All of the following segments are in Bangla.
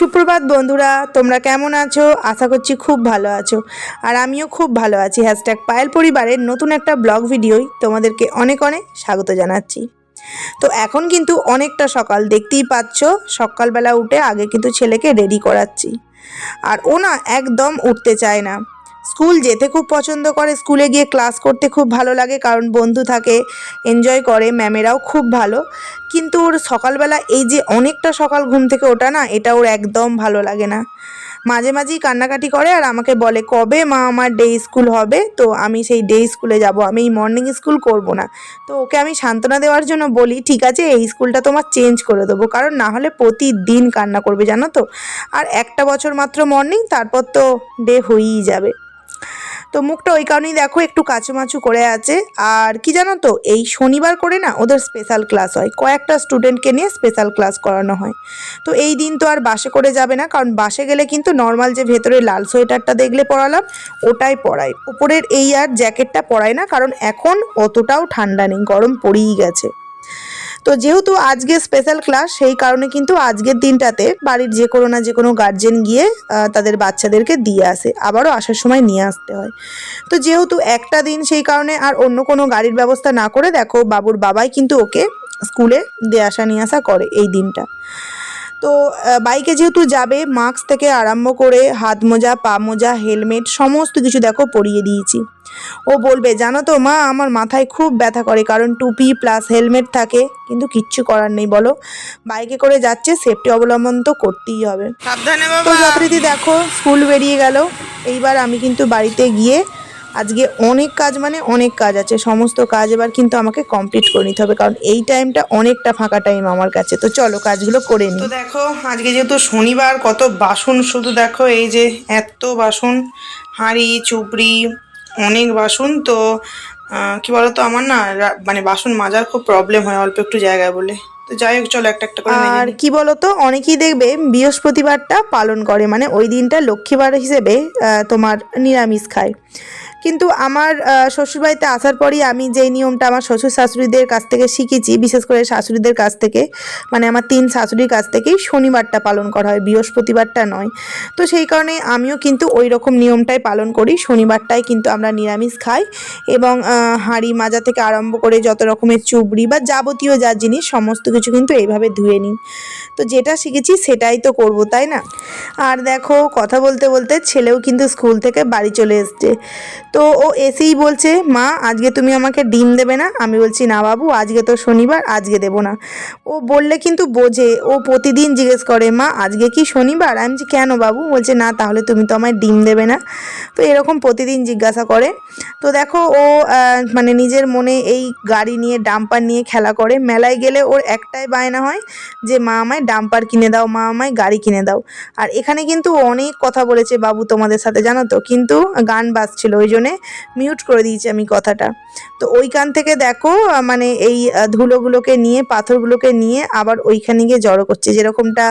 সুপ্রভাত বন্ধুরা, তোমরা কেমন আছো? আশা করছি খুব ভালো আছো। আর আমিও খুব ভালো আছি। হ্যাশট্যাগ পায়েল পরিবারের নতুন একটা ব্লগ ভিডিওই তোমাদেরকে অনেক অনেক স্বাগত জানাচ্ছি। তো এখন কিন্তু অনেকটা সকাল, দেখতেই পাচ্ছ, সকালবেলা উঠে আগে কিন্তু ছেলেকে রেডি করাচ্ছি। আর ও না একদম উঠতে চায় না। স্কুল যেতে খুব পছন্দ করে, স্কুলে গিয়ে ক্লাস করতে খুব ভালো লাগে, কারণ বন্ধু থাকে এনজয় করে ম্যামেরাও খুব ভালো। কিন্তু ওর সকালবেলা এই যে অনেকটা সকাল ঘুম থেকে ওঠা না, এটা ওর একদম ভালো লাগে না। মাঝে মাঝেই কান্নাকাটি করে আর আমাকে বলে, কবে মা আমার ডে স্কুল হবে? তো আমি সেই ডে স্কুলে যাব, আমি এই মর্নিং স্কুল করব না। তো ওকে আমি সান্ত্বনা দেওয়ার জন্য বলি, ঠিক আছে, এই স্কুলটা তোমার চেঞ্জ করে দেবো, কারণ না হলে প্রতিদিন কান্না করবে, জানো তো? আর একটা বছর মাত্র মর্নিং তারপর তো ডে হয়েই যাবে। তো মুখটা ওই কারণেই দেখো একটু কাচুমাচু করে আছে। আর কি জানো তো, এই শনিবার করে না ওদের স্পেশাল ক্লাস হয়। কয়েকটা স্টুডেন্টকে নিয়ে স্পেশাল ক্লাস করানো হয়। তো এই দিন তো আর বাসে করে যাবে না, কারণ বাসে গেলে কিন্তু নর্মাল যে ভেতরে লাল সোয়েটারটা দেখলে পরালাম, ওটাই পরায় উপরের এই আর জ্যাকেটটা পরায় না, কারণ এখন অতটাও ঠান্ডা নেই, গরম পড়েই গেছে। তো যেহেতু আজকে স্পেশাল ক্লাস সেই কারণে কিন্তু আজকের দিনটাতে বাড়ির যে কোনো না যে কোনো গার্জেন গিয়ে তাদের বাচ্চাদেরকে দিয়ে আসে। আবারও আসার সময় নিয়ে আসতে হয়। তো যেহেতু একটা দিন সেই কারণে আর অন্য কোনো গাড়ির ব্যবস্থা না করে, দেখো বাবুর বাবাই কিন্তু ওকে স্কুলে দিয়ে আসা নিয়ে আসা করে এই দিনটা। তো বাইকে যেহেতু যাবে মাস্ক থেকে আরম্ভ করে হাত মোজা পা মোজা হেলমেট সমস্ত কিছু দেখো পরিয়ে দিয়েছি। ও বলবে জানো তো মা আমার মাথায় খুব ব্যথা করে কারণ টুপি প্লাস হেলমেট থাকে কিন্তু কিচ্ছু করার নেই বলো। বাইকে করে যাচ্ছে সেফটি অবলম্বন তো করতেই হবে। তো যথারীতি দেখো স্কুল বেরিয়ে গেল। এইবার আমি কিন্তু বাড়িতে গিয়ে আজকে অনেক কাজ মানে অনেক কাজ আছে। সমস্ত কাজ এবার কিন্তু আমাকে কমপ্লিট করে নিতে হবে কারণ এই টাইমটা অনেকটা ফাঁকা টাইম আমার কাছে। তো চলো কাজগুলো করে তো দেখো আজকে যেহেতু শনিবার কত বাসন শুধু দেখো এই যে এত বাসন হাঁড়ি চুপড়ি অনেক বাসন তো কি বলতো আমার না মানে বাসন মাজার খুব প্রবলেম হয় অল্প একটু জায়গায় বলে। তো যাই হোক চলো একটা একটা করে আর। কি বলতো অনেকেই দেখবে বৃহস্পতিবারটা পালন করে মানে ওই দিনটা লক্ষ্মীবার হিসেবে তোমার নিরামিষ খায়। কিন্তু আমার শ্বশুরবাড়িতে আসার পরই আমি যেই নিয়মটা আমার শ্বশুর শাশুড়িদের কাছ থেকে শিখেছি, বিশেষ করে শাশুড়িদের কাছ থেকে মানে আমার তিন শাশুড়ির কাছ থেকেই শনিবারটা পালন করা হয়, বৃহস্পতিবারটা নয়। তো সেই কারণে আমিও কিন্তু ওই রকম নিয়মটাই পালন করি, শনিবারটাই কিন্তু আমরা নিরামিষ খাই এবং হাঁড়ি মাজা থেকে আরম্ভ করে যত রকমের চুবড়ি বা যাবতীয় যা জিনিস সমস্ত কিছু কিন্তু এইভাবে ধুয়ে নিই। তো যেটা শিখেছি সেটাই তো করব, তাই না? আর দেখো, কথা বলতে বলতে ছেলেও কিন্তু স্কুল থেকে বাড়ি চলে এসছে। তো ও এসেই বলছে, মা, আজকে তুমি আমাকে ডিম দেবে না? আমি বলছি, না বাবু, আজকে তো শনিবার, আজকে দেবো না। ও বললে কিন্তু বোঝে, ও প্রতিদিন জিজ্ঞেস করে, মা, আজকে কি শনিবার? আমি বলছি, কেন বাবু? বলছে, না, তাহলে তুমি তো আমায় ডিম দেবে না। তো এরকম প্রতিদিন জিজ্ঞাসা করে। তো দেখো ও মানে নিজের মনে এই গাড়ি নিয়ে, ডাম্পার নিয়ে খেলা করে। মেলায় গেলে ওর একটাই বায়না হয় যে, মা, আমায় ডাম্পার কিনে দাও, মা, আমায় গাড়ি কিনে দাও। আর এখানে কিন্তু অনেক কথা বলেছে, বাবু, তোমাদের সাথে, জানো তো? কিন্তু গান বাজছিল, ওই জন্যে মিউট করে দিয়েছি আমি কথাটা। তো ওইখান থেকে দেখো মানে এই ধুলোগুলোকে নিয়ে, পাথরগুলোকে নিয়ে আবার ওইখানে গিয়ে জড়ো করছে। যেরকমটা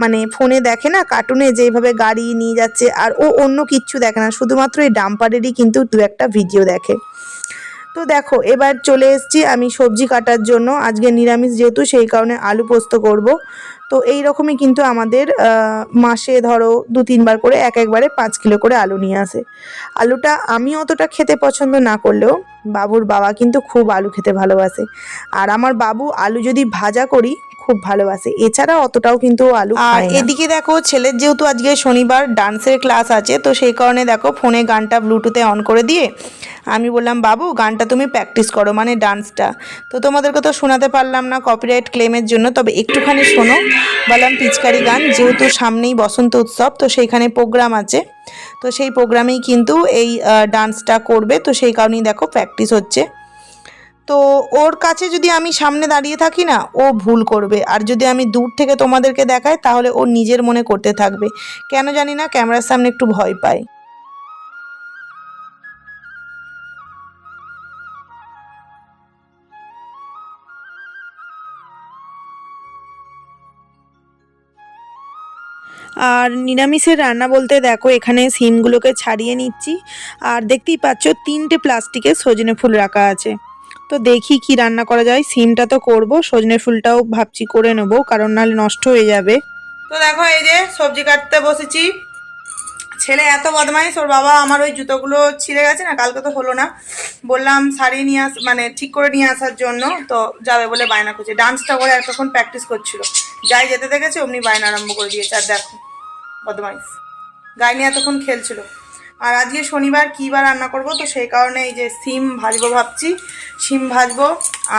মানে ফোনে দেখে না কার্টুনে যেভাবে গাড়ি নিয়ে যাচ্ছে, আর ও অন্য কিচ্ছু দেখে না, শুধুমাত্র এই ডাম্পারেরই কিন্তু দু একটা ভিডিও দেখে। তো দেখো, এবার চলে এসেছি আমি সবজি কাটার জন্য। আজকে নিরামিষ যেহেতু, সেই কারণে আলু পোস্ত করব। তো এই রকমই কিন্তু আমাদের মাসে ধরো দু তিনবার করে এক একবারে পাঁচ কিলো করে আলু নিয়ে আসে। আলুটা আমি অতটা খেতে পছন্দ না করলেও বাবুর বাবা কিন্তু খুব আলু খেতে ভালোবাসে। আর আমার বাবু আলু যদি ভাজা করি খুব ভালোবাসে। এছাড়া অতটাও কিন্তু আলু আর এদিকে দেখো ছেলের যেহেতু আজকে শনিবার ডান্সের ক্লাস আছে তো সেই কারণে দেখো ফোনে গানটা ব্লুটুথে অন করে দিয়ে আমি বললাম বাবু গানটা তুমি প্র্যাকটিস করো মানে ডান্সটা। তো তোমাদেরকে তো শোনাতে পারলাম না কপিরাইট ক্লেমের জন্য তবে একটুখানি শোনো। বললাম, পিচকারি গান, যেহেতু সামনেই বসন্ত উৎসব, তো সেইখানে প্রোগ্রাম আছে। তো সেই প্রোগ্রামেই কিন্তু এই ডান্সটা করবে, তো সেই কারণেই দেখো প্র্যাকটিস হচ্ছে। তো ওর কাছে যদি আমি সামনে দাঁড়িয়ে থাকি না, ও ভুল করবে। আর যদি আমি দূর থেকে তোমাদেরকে দেখাই, তাহলে ও নিজের মনে করতে থাকবে। কেন জানি না, ক্যামেরার সামনে একটু ভয় পায়। আর নিরামিষের রান্না বলতে দেখো, এখানে সিমগুলোকে ছাড়িয়ে নিচ্ছি। আর দেখতেই পাচ্ছ, তিনটে প্লাস্টিকের সজনে ফুল রাখা আছে। তো দেখি কি রান্না করা যায়। সিমটা তো করব, সজনে ফুলটাও ভাবছি করে নেব, কারণ নাহলে নষ্ট হয়ে যাবে। তো দেখো, এই যে সবজি কাটতে বসেছি। ছেলে এত বদমাইশ, ওর বাবা আমার ওই জুতোগুলো ছিঁড়ে গেছে না, কালকে তো হলো না। বললাম, শাড়ি নিয়ে আস মানে ঠিক করে নিয়ে আসার জন্য তো যাবে বলে বায়না করছে। ডান্সটা করে এতক্ষণ প্র্যাকটিস করছিল। যাই যেতে দেখেছে, অমনি বায়না আরম্ভ করে দিয়েছে। আর দেখো বদমাইশ। নিয়ে এতক্ষণ খেলছিল। আর আজকে শনিবার কী রান্না করব তো সেই কারণে এই যে সিম ভাজবো ভাবছি। সিম ভাজবো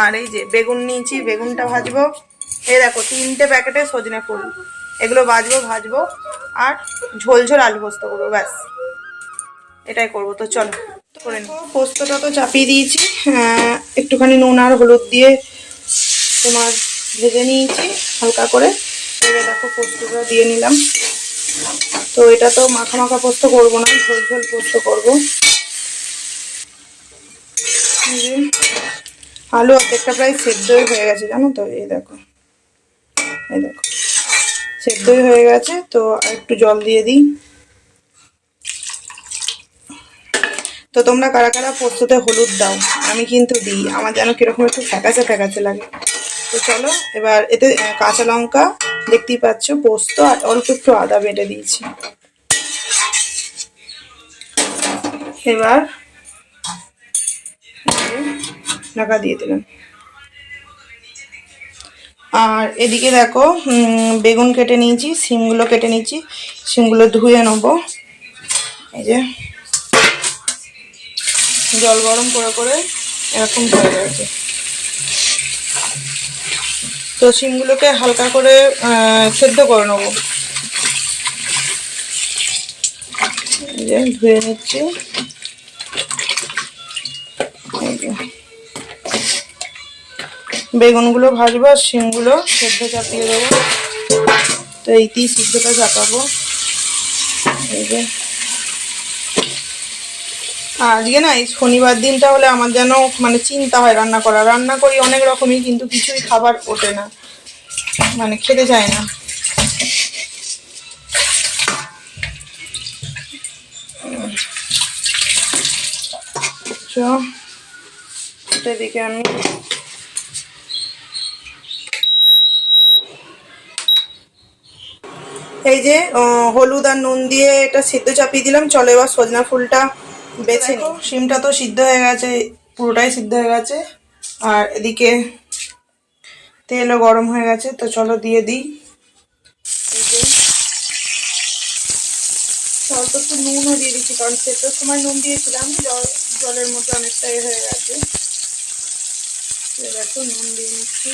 আর এই যে বেগুন নিয়েছি, বেগুনটা ভাজবো। এই দেখো, তিনটে প্যাকেটে সজনে ফুল। এগুলো ভাজবো ভাজবো আর ঝোল ঝোল আলু পোস্ত করব, ব্যাস। এটাই করব, তো চলো, করে নিই পোস্তটা তো চাপিয়ে দিয়েছি একটুখানি নুন আর হলুদ দিয়ে তোমার ভেজে নিয়েছি, হালকা করে। এবার দেখো পোস্তটা দিয়ে নিলাম। তো এটা তো মাখা মাখা পোস্ত করব না, ঝোল ঝোল পোস্ত করব। আলু অর্ধেকটা প্রায় সেদ্ধই হয়ে গেছে, জানো তো? এই দেখো এই দেখো, সেদ্ধই হয়ে গেছে, তো আর একটু জল দিয়ে দিই। তো তোমরা কারা কারা পোস্ততে হলুদ দাও, আমি কিন্তু দিই, আমার যেন কীরকম একটু ফ্যাকাচে ফ্যাকাচে লাগে। তো চলো, এবার এতে কাঁচা লঙ্কা, দেখতেই পাচ্ছ, পোস্ত আর অল্প একটু আদা বেটে দিয়েছি। এবার ঢাকা দিয়ে দিলাম আর এদিকে দেখো বেগুন কেটে নিয়েছি সিমগুলো কেটে নিয়েছি সিমগুলো ধুয়ে নেব। এই যে, জল গরম করে করে এরকম হয়ে গেছে তো সিমগুলোকে হালকা করে সেদ্ধ করে নেব। ধুয়ে নিচ্ছি। বেগুনগুলো ভাজবো আর শিমগুলো সেদ্ধ চাপিয়ে দেবো। তো এইতেই সিদ্ধটা চাপাবো। এই যে। আজকে না এই শনিবার দিনটা হলে আমার যেন মানে চিন্তা হয় রান্না করা রান্না করি অনেক রকমই, কিন্তু কিছুই খাবার ওঠে না। মানে খেতে চায় না। আমি এই যে হলুদ আর নুন দিয়ে এটা সিদ্ধ চাপিয়ে দিলাম। চলো এবার সজনা ফুলটা বেছে নিই। শিমটা তো সিদ্ধ হয়ে গেছে পুরোটাই সিদ্ধ হয়ে গেছে। আর এদিকে তেলও গরম হয়ে গেছে তো চলো দিয়ে দিই। এই একটু নুনও দিয়ে দিচ্ছি কারণ সেটার সময় নুন দিয়েছিলাম জল জলের মধ্যে অনেকটা এ হয়ে গেছে। এবার একটু নুন দিয়ে নিচ্ছি।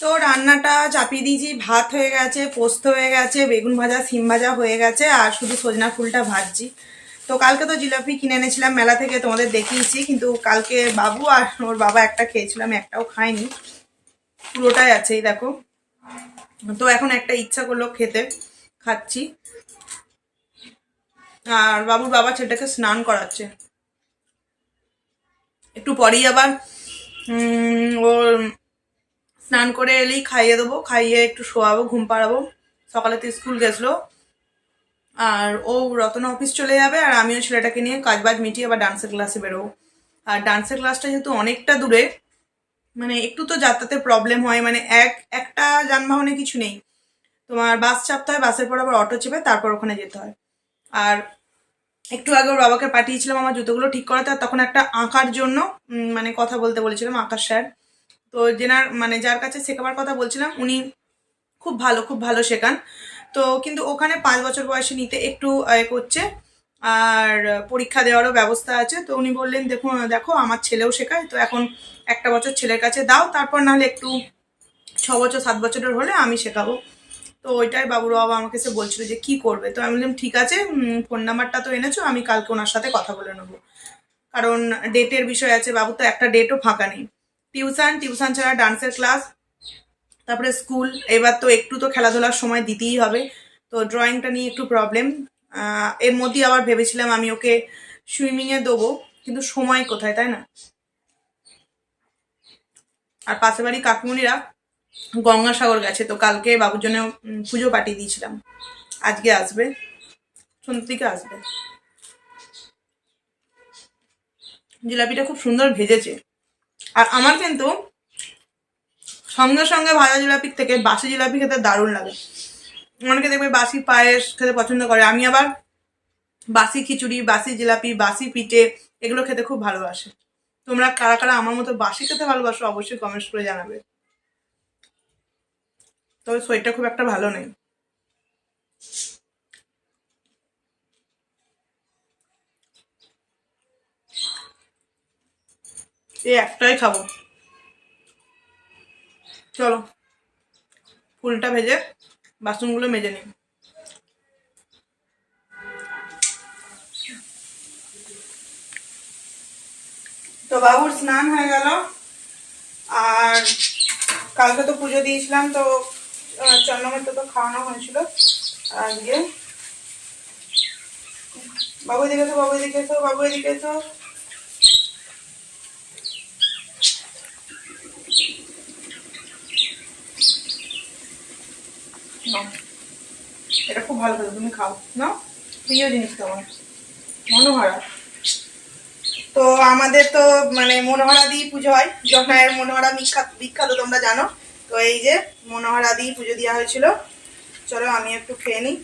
তো রান্নাটা চাপিয়ে দিয়েছি, ভাত হয়ে গেছে, পোস্ত হয়ে গেছে, বেগুন ভাজা সিম ভাজা হয়ে গেছে, আর শুধু সজনা ফুলটা ভাজছি। তো কালকে তো জিলাপি কিনে এনেছিলাম, মেলা থেকে তোমাদের দেখিয়েছি, কিন্তু কালকে বাবু আর ওর বাবা একটা খেয়েছিলাম একটাও খাইনি। পুরোটাই আছে, এই দেখো। তো এখন একটা ইচ্ছা করল খেতে, খাচ্ছি। আর বাবুর বাবা ছেলেটাকে স্নান করাচ্ছে। একটু পরেই আবার ওর স্নান করে এলেই খাইয়ে দেবো, খাইয়ে একটু শোয়াবো, ঘুম পাড়াবো। সকালে তো স্কুল গেছিল। আর ও রতন অফিস চলে যাবে আর আমিও ছেলেটাকে নিয়ে কাজবাজ মিটিয়ে আবার ডান্সের ক্লাসে বেরোবো। আর ডান্সের ক্লাসটা যেহেতু অনেকটা দূরে মানে একটু তো যাতায়াতের প্রবলেম হয় মানে এক, একটা যানবাহনে কিছু নেই। তোমার বাস চাপতে হয় বাসের পর আবার অটো চেপে তারপর ওখানে যেতে হয়। আর একটু আগে ওর বাবাকে পাঠিয়েছিলাম আমার জুতোগুলো ঠিক করাতে, আর তখন একটা আঁকার জন্য মানে কথা বলতে বলেছিলাম আঁকার স্যার। তো যেনার মানে যার কাছে শেখাবার কথা বলছিলাম, উনি খুব ভালো খুব ভালো শেখান। তো কিন্তু ওখানে পাঁচ বছর বয়সে নিতে একটু এ করছে। আর পরীক্ষা দেওয়ারও ব্যবস্থা আছে। তো উনি বললেন দেখুন দেখো, আমার ছেলেও শেখায়। তো এখন একটা বছর ছেলের কাছে দাও, তারপর নাহলে একটু ছ বছর, সাত বছরের হলে আমি শেখাবো। তো ওইটাই বাবুর বাবা আমাকে সে বলছিল যে, কি করবে? তো আমি বললাম, ঠিক আছে ফোন নাম্বারটা তো এনেছো, আমি কালকে ওনার সাথে কথা বলে নেব। কারণ ডেটের বিষয় আছে, বাবু তো একটা ডেটও ফাঁকা নেই। টিউশন টিউশন ছাড়া ডান্সের ক্লাস, তারপরে স্কুল, এবার তো একটু তো খেলাধুলার সময় দিতেই হবে, তো ড্রয়িংটা নিয়ে একটু প্রবলেম এর মধ্যেই আবার ভেবেছিলাম আমি ওকে সুইমিংয়ে দেবো, কিন্তু সময় কোথায়, তাই না? আর পাশে বাড়ি কাকিমণিরা গঙ্গাসাগর গেছে, তো কালকে বাবুর জন্য পুজো পাঠিয়ে দিয়েছিলাম। আজকে আসবে, সন্ধ্যের দিকে আসবে। জিলাপিটা খুব সুন্দর ভেজেছে। আর আমার কিন্তু সঙ্গে সঙ্গে ভাজা জিলাপির থেকে বাসি জিলাপি খেতে দারুণ লাগে। অনেকে দেখবে বাসি পায়েস খেতে পছন্দ করে। আমি আবার বাসি খিচুড়ি, বাসি জিলাপি, বাসি পিঠে এগুলো খেতে খুব ভালোবাসে। তোমরা কারা কারা আমার মতো বাসি খেতে ভালোবাসো অবশ্যই কমেন্টস করে জানাবে। তবে শরীরটা খুব একটা ভালো নেই। এই একটাই খাব। চলো, ফুলটা ভেজে বাসনগুলো মেজে নিই। তো বাবুর স্নান হয়ে গেল, আর কালকে তো পুজো দিয়েছিলাম, তো চন্দ্রমের তো খাওয়ানো হয়েছিল আজকে বাবু এদিকে তো বাবু এদিকে তো বাবু এদিকে তো নাও। এটা খুব ভালো খেতে তুমি খাও না প্রিয় জিনিস তোমার মনোহরা। তো আমাদের তো মানে মনোহরা দিয়ে পুজো হয়। জগন্নাথের মনোহরা বিখ্যাত বিখ্যাত তোমরা জানো। তো এই যে মনোহরা দিয়ে পুজো দেওয়া হয়েছিল। চলো আমি একটু খেয়ে নিই।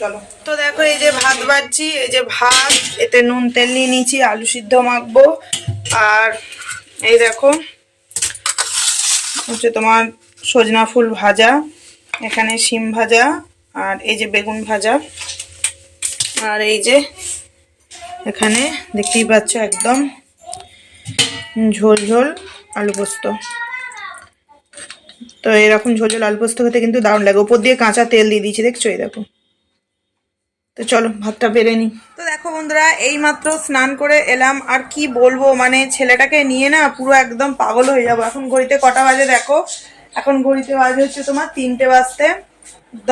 চলো। তো দেখো, এই যে ভাত বাড়ছি এই যে ভাত, এতে নুন তেল নিয়ে নিয়েছি, আলু সিদ্ধ মাখবো। আর এই দেখো, হচ্ছে তোমার সজনা ফুল ভাজা। এখানে শিম ভাজা আর এই যে বেগুন ভাজা। আর এই যে এখানে দেখতেই পাচ্ছ একদম ঝোল ঝোল আলু পোস্ত। তো এরকম ঝোল ঝোল আলু পোস্ত খেতে কিন্তু দারুণ লাগে। ওপর দিয়ে কাঁচা তেল দিয়ে দিয়েছি, দেখছ? এই দেখো। তো চলো, ভাতটা বেড়ে নিই। তো দেখো বন্ধুরা এই মাত্র স্নান করে এলাম। আর কি বলব মানে ছেলেটাকে নিয়ে না পুরো একদম পাগল হয়ে যাব। এখন ঘড়িতে কটা বাজে দেখো? এখন ঘড়িতে বাজে হচ্ছে তোমার তিনটে বাজতে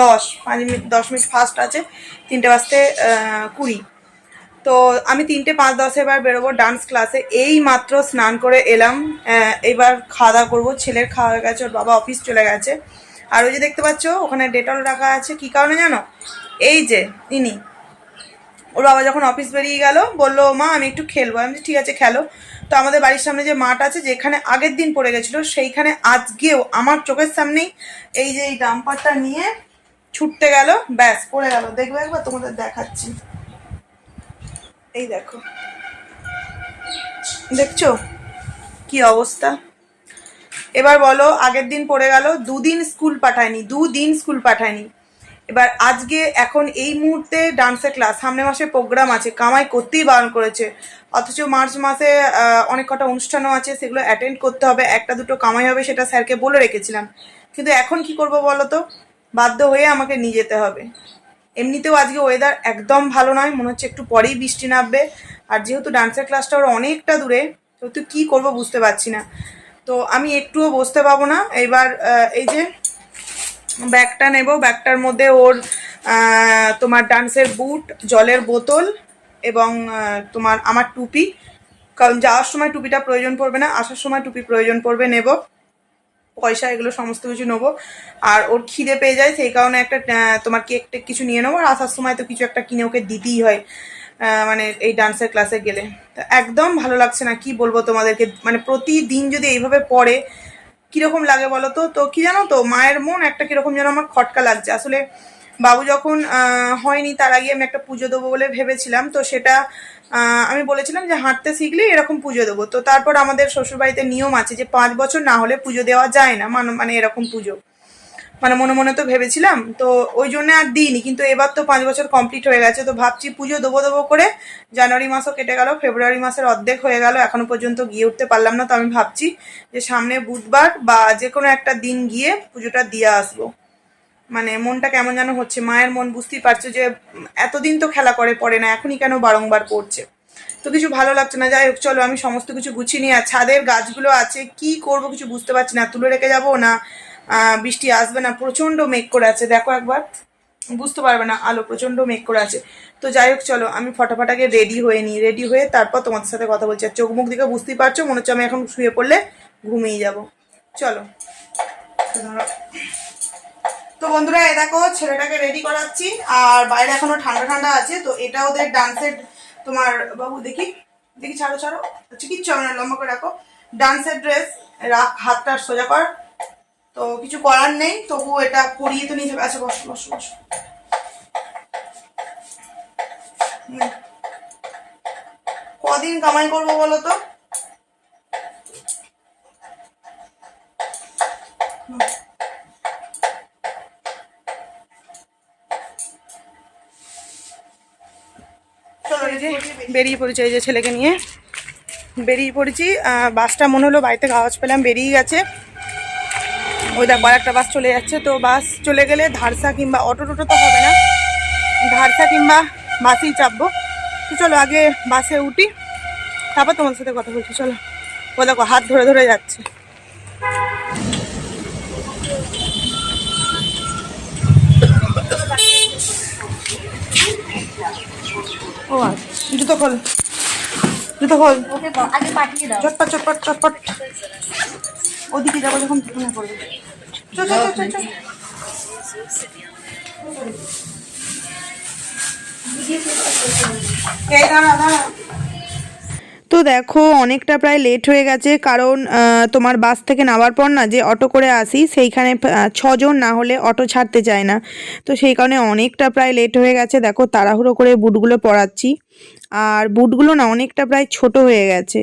দশ, পাঁচ মিনিট, দশ মিনিট ফার্স্ট আছে, তিনটে বাজতে কুড়ি। তো আমি তিনটে পাঁচ দশে এবার বেরোবো ডান্স ক্লাসে এই মাত্র স্নান করে এলাম এবার খাওয়া দাওয়া করব। ছেলের খাওয়া হয়ে গেছে, ওর বাবা অফিস চলে গেছে। আর ওই যে দেখতে পাচ্ছ, ওখানে ডেটল রাখা আছে। কি কারণে জানো? এই যে, ইনি ওর বাবা যখন অফিস বেরিয়ে গেল, বলল, মা, আমি একটু খেলব। আমি ঠিক আছে, খেলো। তো আমাদের বাড়ির সামনে যে মাঠ আছে, যেখানে আগের দিন পড়ে গেছিল, সেইখানে আজকেও আমার চোখের সামনেই এই যে এই ডাম্পারটা নিয়ে ছুটতে গেল, ব্যাস, পড়ে গেল। দেখবে একবার, তোমাদের দেখাচ্ছি। এই দেখো। দেখছ? কি অবস্থা? এবার বলো, আগের দিন পড়ে গেল, দুদিন স্কুল পাঠায়নি, দুদিন স্কুল পাঠায়নি। এবার আজকে এখন এই মুহূর্তে ডান্সের ক্লাস সামনে মাসে প্রোগ্রাম আছে, কামাই করতেই বারণ করেছে। অথচ মার্চ মাসে অনেক কটা অনুষ্ঠানও আছে, সেগুলো অ্যাটেন্ড করতে হবে, একটা দুটো কামাই হবে সেটা স্যারকে বলে রেখেছিলাম। কিন্তু এখন কি করব বলো তো বাধ্য হয়ে আমাকে নিয়ে যেতে হবে। এমনিতেও আজকে ওয়েদার একদম ভালো নয়, মনে হচ্ছে একটু পরেই বৃষ্টি নামবে। আর যেহেতু ডান্সের ক্লাসটা ওর অনেকটা দূরে সেহেতু কি করব বুঝতে পারছি না। তো আমি একটুও বসতে পাবো না। এবার এই যে ব্যাগটা নেব। ব্যাগটার মধ্যে ওর তোমার ডান্সের বুট, জলের বোতল এবং তোমার আমার টুপি। কারণ যাওয়ার সময় টুপিটা প্রয়োজন পড়বে না, আসার সময় টুপি প্রয়োজন পড়বে, নেব। পয়সা এগুলো সমস্ত কিছু নেব। আর ওর খিদে পেয়ে যায়, সেই কারণে একটা তোমার কেক টেক কিছু নিয়ে নেব। আর আসার সময় তো কিছু একটা কিনে ওকে দিতেই হয় মানে এই ডান্সের ক্লাসে গেলে। তো একদম ভালো লাগছে না, কি বলব তোমাদেরকে? মানে প্রতিদিন যদি এইভাবে পড়ে কীরকম লাগে বলো তো? তো কি জানো তো, মায়ের মন একটা কীরকম যেন আমার খটকা লাগছে। আসলে বাবু যখন হয়নি তার আগে আমি একটা পুজো দেবো বলে ভেবেছিলাম। তো সেটা আমি বলেছিলাম যে হাঁটতে শিখলে এরকম পুজো দেবো। তো তারপর আমাদের শ্বশুরবাড়িতে নিয়ম আছে যে পাঁচ বছর না হলে পুজো দেওয়া যায় না মানে মানে এরকম পুজো। মানে মনে মনে তো ভেবেছিলাম, তো ওই জন্য আর দিইনি, কিন্তু এবার তো পাঁচ বছর কমপ্লিট হয়ে গেছে, তো ভাবছি পুজো দেবো দেবো করে জানুয়ারি মাসও কেটে গেল, ফেব্রুয়ারি মাসের অর্ধেক হয়ে গেল, এখনও পর্যন্ত গিয়ে উঠতে পারলাম না, তো আমি ভাবছি যে সামনে বুধবার বা যে কোনো একটা দিন গিয়ে পুজোটা দিয়ে আসব। মানে মনটা কেমন যেন হচ্ছে, মায়ের মন বুঝতেই পারছে যে এতদিন তো খেলা করে পড়ে না, এখনই কেন বারংবার পড়ছে। তো কিছু ভালো লাগছে না, যাই হোক, চলো আমি সমস্ত কিছু গুছিয়ে নিয়ে ছাদের গাছগুলো আছে, কি করব কিছু বুঝতে পারছি না, তুলে রেখে যাব না? বৃষ্টি আসবে না প্রচণ্ড মেঘ করে আছে। দেখো একবার, বুঝতে পারবে না আলো প্রচণ্ড মেঘ করে আছে। তো যাই হোক, চলো, আমি ফটাফটাকে রেডি হয়ে নিই। রেডি হয়ে তারপর তোমাদের সাথে কথা বলছি। আর চোখ মুখ দিকে বুঝতেই পারছ, মনে হচ্ছে আমি এখন শুয়ে পড়লে ঘুমিয়ে যাব। চলো। তো বন্ধুরা, এ দেখো, ছেলেটাকে রেডি করাচ্ছি। আর বাইরে এখনও ঠান্ডা ঠান্ডা আছে, তো এটা ওদের ডান্সের তোমার, বাবু দেখি দেখি ছাড়ো ছাড়ো। আচ্ছা কিচ্ছু না, লম্বা করে রাখো। ডান্সের ড্রেস রাখ, হাতটা সোজা কর। তো কিছু করার নেই, তবু এটা পরিয়ে তো নিতে হবে আচ্ছা বসো বসো বসো। কদিন কামাই করব বলো তো? বেরিয়ে পড়েছি এই যে ছেলেকে নিয়ে। বেরিয়ে পড়েছি বাসটা মনে হলো বাড়িতে আওয়াজ পেলাম, বেরিয়ে গেছে। ওই দেখ একটা বাস চলে যাচ্ছে তো বাস চলে গেলে ধারসা কিংবা অটো টোটো তো হবে না। ধারসা কিংবা বাসেই চাপবো। তো চলো আগে বাসে উঠি তারপর তোমার সাথে কথা বলছি চলো। ও দেখো হাত ধরে ধরে যাচ্ছে। ও আচ্ছা জুতো খোল। জুতো খোল। চটপট চটপট চটপট। ওদিকে যাব যখন তখন করবে। চল চল চল চল এই দাঁড়া দাঁড়া। তো দেখো, অনেকটা প্রায় লেট হয়ে গেছে। কারণ তোমার বাস থেকে নামার পর না যে অটো করে আসি, সেইখানে ছজন না হলে অটো ছাড়তে চায় না। তো সেই কারণে অনেকটা প্রায় লেট হয়ে গেছে। দেখো, তাড়াহুড়ো করে বুটগুলো পরাচ্ছি আর বুটগুলো না অনেকটা প্রায় ছোট হয়ে গেছে।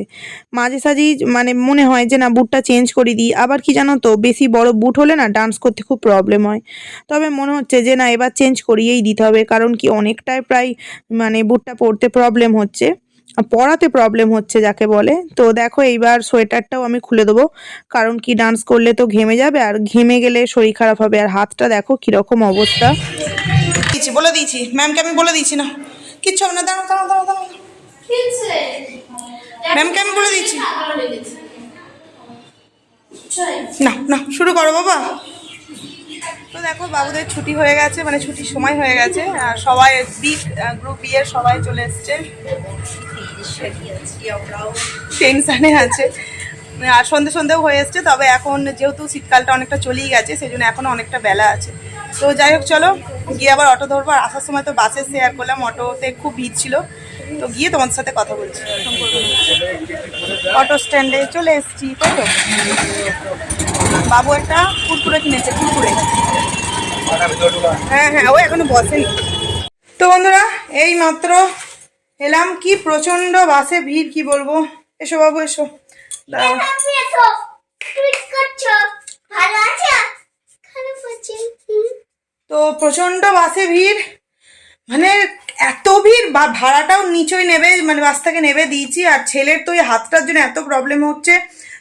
মাঝে সাঝেই মানে মনে হয় যে না বুটটা চেঞ্জ করে দিই। আবার কি জানো তো, বেশি বড় বুট হলে না ডান্স করতে খুব প্রবলেম হয়। তবে মনে হচ্ছে যে না, এবার চেঞ্জ করিয়েই দিতে হবে। কারণ কি, অনেকটাই প্রায় মানে বুটটা পরতে প্রবলেম হচ্ছে। পরাতে প্রবলেম হচ্ছে যাকে বলে। তো দেখো এইবার সোয়েটারটাও আমি খুলে দেবো কারণ কি ডান্স করলে তো ঘেমে যাবে আর ঘেমে গেলে শরীর খারাপ হবে। আর হাতটা দেখো কীরকম অবস্থা। দিয়েছি বলে দিয়েছি। ম্যামকে আমি বলে দিয়েছি না। কিচ্ছু হবে না দাঁড়াও দাঁড়াও দাঁড়াও দাঁড়াও। ম্যামকে আমি বলে দিচ্ছি না না শুরু করো বাবা। তো দেখো বাবুদের ছুটি হয়ে গেছে মানে ছুটির সময় হয়ে গেছে আর সবাই বি গ্রুপ বি এর সবাই চলে এসছে। টেনশানে আছে। আর সন্ধে সন্ধেও হয়ে এসছে, তবে এখন যেহেতু শীতকালটা অনেকটা চলেই গেছে সেই জন্য এখনও অনেকটা বেলা আছে। তো যাই হোক, চলো, গিয়ে আবার অটো ধরবো। আর আসার সময় তো বাসে শেয়ার করলাম, অটোতে খুব ভিড় ছিল। তো গিয়ে তোমার সাথে কথা বলছি। অটো স্ট্যান্ডে চলে এসেছি, তাই তো? বাবু একটা কুরকুরে কিনেছে, কুরকুরে। হ্যাঁ হ্যাঁ ও এখনও বসেনি। তো বন্ধুরা, এই মাত্র এলাম কি প্রচণ্ড বাসে ভিড় কি বলব? এসো বাবু এসো। তো প্রচণ্ড বাসে ভিড়। মানে এত ভিড় বা ভাড়াটাও নিচই নেবে মানে বাস থেকে নেবে দিয়েছি আর ছেলের তো ওই হাতটার জন্য এত প্রবলেম হচ্ছে।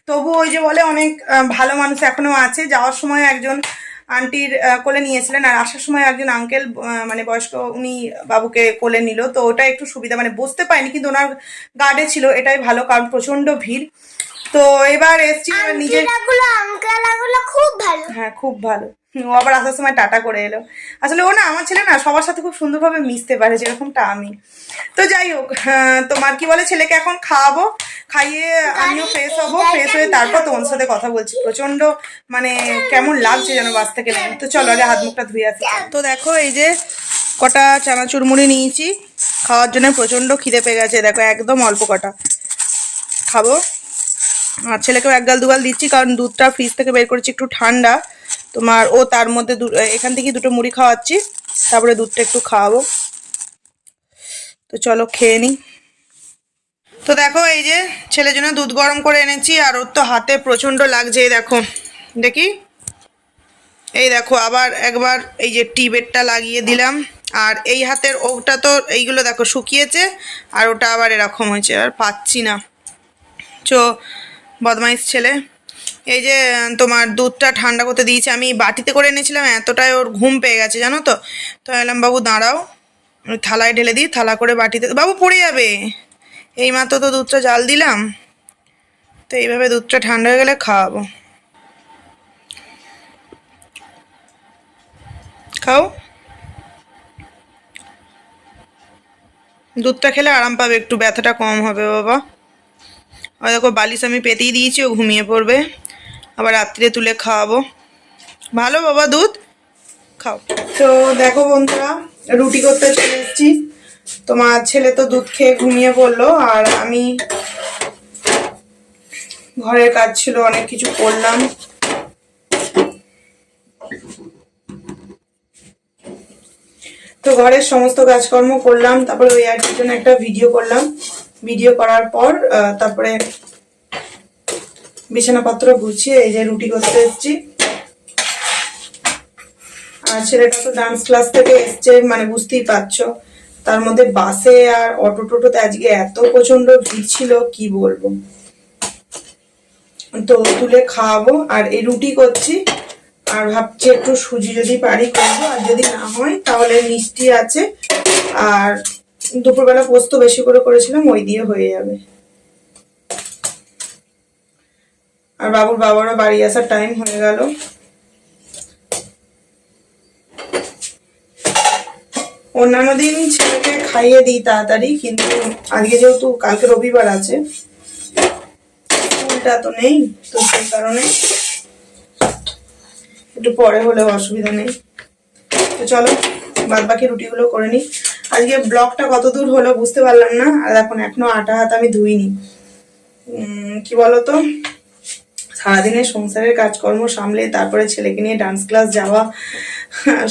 তবু ওই যে বলে অনেক ভালো মানুষ এখনও আছে। যাওয়ার সময় একজন আন্টির কোলে নিয়েছিলেন আর আসার সময় একজন আঙ্কেল মানে বয়স্ক উনি বাবুকে কোলে নিল। তো ওটা একটু সুবিধা মানে বসতে পায়নি কিন্তু ওনার গার্ডে ছিল এটাই ভালো কারণ প্রচণ্ড ভিড়। তো এবার এসছি নিজের খুব ভালো। হ্যাঁ খুব ভালো। ও আবার আসার সময় টাটা করে এলো। আসলে ও না, আমার ছেলে না সবার সাথে খুব সুন্দরভাবে মিশতে পারে, যেরকমটা আমি। তো যাই হোক তোমার কি বলে ছেলেকে এখন খাওয়াবো? খাইয়ে আমিও ফ্রেশ হব ফ্রেশ হয়ে তারপর তোমার সাথে কথা বলছি। প্রচণ্ড মানে কেমন লাগছে যেন বাস থেকে নেমে তো চলো, আগে হাত মুখটা ধুয়ে আসি। তো দেখো, এই যে কটা চানাচুর মুড়ি নিয়েছি। খাওয়ার জন্য প্রচণ্ড খিদে পেয়ে গেছে। দেখো, একদম অল্প কটা। খাব। আর ছেলেকেও এক গাল দুগাল দিচ্ছি, কারণ দুধটা ফ্রিজ থেকে বের করেছি একটু ঠান্ডা। তোমার ও তার মধ্যে এখান থেকে দুটো মুড়ি খাওয়াচ্ছি। তারপরে দুধটা একটু খাওয়াবো। তো চলো খেয়ে নিই। তো দেখো, এই যে ছেলের জন্য দুধ গরম করে এনেছি, আর ওর তো হাতে প্রচণ্ড লাগছে দেখো। দেখি। এই দেখো, আবার একবার এই যে টিবেটটা লাগিয়ে দিলাম। আর এই হাতের ওটা তো এইগুলো দেখো, শুকিয়েছে, আর ওটা আবার এরকম হয়েছে, আর পাচ্ছি না। চো, বদমাইশ ছেলে। এই যে, তোমার দুধটা ঠান্ডা করতে দিয়েছে, আমি বাটিতে করে এনেছিলাম, এতটাই ওর ঘুম পেয়ে গেছে, জানো তো? তো এলাম বাবু, দাঁড়াও, ওই থালায় ঢেলে দিই, থালা করে বাটিতে বাবু, পড়ে যাবে। এই মাত্র তো দুধটা জাল দিলাম। তো এইভাবে দুধটা ঠান্ডা হয়ে গেলে খাওয়াবো। খাও। দুধটা খেলে আরাম পাবে, একটু ব্যথাটা কম হবে, বাবা। আর দেখো, বালিশ আমি পেতেই দিয়েছি, ও ঘুমিয়ে পড়বে। আবার রাত্রে তুলে খাওয়াবো। ভালো বাবা, দুধ? খাও। তো দেখো বন্ধুরা, রুটি করতে চলে এসেছি। তোমার ছেলে তো দুধ খেয়ে ঘুমিয়ে পড়ল, আর আমি ঘরের কাজ ছিল, অনেক কিছু করলাম। তো ঘরের সমস্ত কাজকর্ম করলাম, তারপরে ওই আর জন্য একটা ভিডিও করলাম। ভিডিও করার পর তারপরে বিছানাপত্র গুছিয়ে এই যে রুটি করতে এসেছি। আর ছেলেটা তো ডান্স ক্লাস থেকে এসছে মানে বুঝতেই পারছ। তার মধ্যে বাসে আর অটো টোটোতে আজকে এত প্রচণ্ড ভিড় ছিল, কি বলব? তো তুলে খাওয়াবো, আর এই রুটি করছি। আর ভাবছি একটু সুজি যদি পারি করব, আর যদি না হয় তাহলে মিষ্টি আছে। আর দুপুরবেলা পোস্ত বেশি করে করেছিলাম, ওই দিয়ে হয়ে যাবে। আর বাবুর বাবারও বাড়ি আসার টাইম হয়ে গেল। অন্যান্য দিন ছেলেকে খাইয়ে দিই তাড়াতাড়ি, কিন্তু আজকে যেহেতু কালকে রবিবার আছে, স্কুলটা তো নেই, তো সেই কারণে একটু পরে হলেও অসুবিধা নেই। তো চলো বাদ বাকি রুটিগুলো করে নিই। আজকে ব্লগটা কত দূর হলো বুঝতে পারলাম না, আর এখন এখনও আটা হাত আমি ধুইনি। কি বলতো? সারাদিনের সংসারের কাজকর্ম সামলে তারপরে ছেলেকে নিয়ে ডান্স ক্লাস যাওয়া,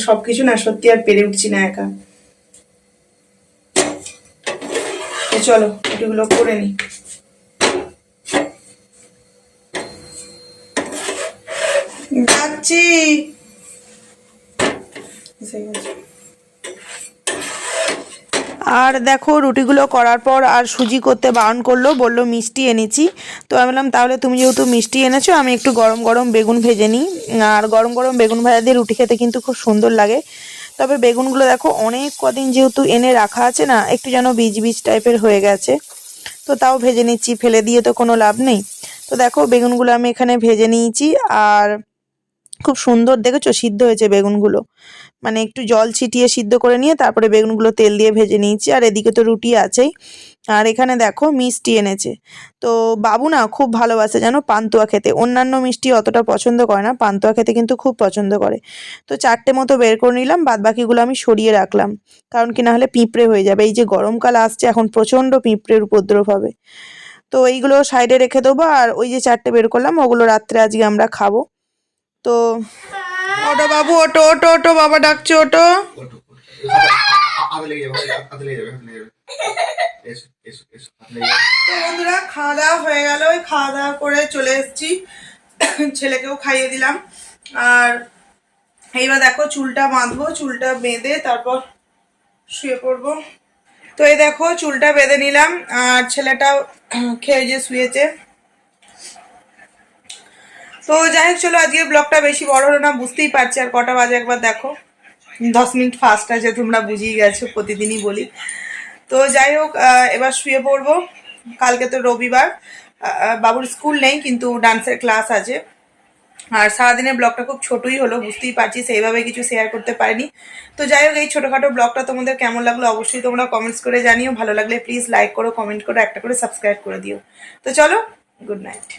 সবকিছু না সত্যি আর পেরে উঠছি না একা চলো রুটিগুলো করে নিই যাচ্ছি। আর দেখো, রুটিগুলো করার পর আর সুজি করতে বারণ করল, বলল, মিষ্টি এনেছি। তো আমি বললাম, তাহলে তুমি যেহেতু মিষ্টি এনেছো, আমি একটু গরম গরম বেগুন ভেজে নিই। আর গরম গরম বেগুন ভাজা দিয়ে রুটি খেতে কিন্তু খুব সুন্দর লাগে। তবে বেগুনগুলো দেখো, অনেক কদিন যেহেতু এনে রাখা আছে না, একটু যেন বীজ বীজ টাইপের হয়ে গেছে। তো তাও ভেজে নিচ্ছি, ফেলে দিয়ে তো কোনো লাভ নেই। তো দেখো, বেগুনগুলো আমি এখানে ভেজে নিয়েছি। আর খুব সুন্দর দেখেছ? সিদ্ধ হয়েছে বেগুনগুলো। মানে একটু জল ছিটিয়ে সিদ্ধ করে নিয়ে তারপরে বেগুনগুলো তেল দিয়ে ভেজে নিয়েছি। আর এদিকে তো রুটি আছেই। আর এখানে দেখো মিষ্টি এনেছে। তো বাবু না খুব ভালোবাসে যেন পান্তুয়া খেতে। অন্যান্য মিষ্টি অতটা পছন্দ করে না। পান্তুয়া খেতে কিন্তু খুব পছন্দ করে। তো চারটে মতো বের করে নিলাম বাদ বাকিগুলো আমি সরিয়ে রাখলাম। কারণ কি না হলে পিঁপড়ে হয়ে যাবে। এই যে গরমকাল আসছে, এখন প্রচণ্ড পিঁপড়ের উপদ্রব হবে। তো এইগুলো সাইডে রেখে দেবো। আর ওই যে চারটে বের করলাম, ওগুলো রাত্রে আজকে আমরা খাব। তো ওটো বাবু, ওটো ওটো ওটো, বাবা ডাকছে, ওটো। তো বন্ধুরা, খাওয়া দাওয়া হয়ে গেল, ওই খাওয়া দাওয়া করে চলে এসেছি। ছেলেকেও খাইয়ে দিলাম। আর এইবার দেখো, চুলটা বাঁধবো, চুলটা বেঁধে তারপর শুয়ে পড়ব। তো এই দেখো, চুলটা বেঁধে নিলাম, আর ছেলেটাও খেয়ে যে শুয়েছে। তো যাই হোক চলো আজকে ব্লগটা বেশি বড় হলো না, বুঝতেই পারছি, আর কটা বাজে একবার দেখো। দশ মিনিট ফার্স্ট আছে, তোমরা বুঝিয়ে গেছো, প্রতিদিনই বলি। তো যাই হোক এবার শুয়ে পড়ব। কালকে তো রবিবার। বাবুর স্কুল নেই, কিন্তু ডান্সের ক্লাস আছে। আর সারাদিনের ব্লগটা খুব ছোটই হলো, বুঝতেই পারছি, সেইভাবে কিছু শেয়ার করতে পারিনি। তো যাই হোক এই ছোটোখাটো ব্লগটা তোমাদের কেমন লাগল অবশ্যই তোমরা কমেন্টস করে জানিও। ভালো লাগলে প্লিজ লাইক করো কমেন্ট করো, একটা করে সাবস্ক্রাইব করে দিও। তো চলো গুড নাইট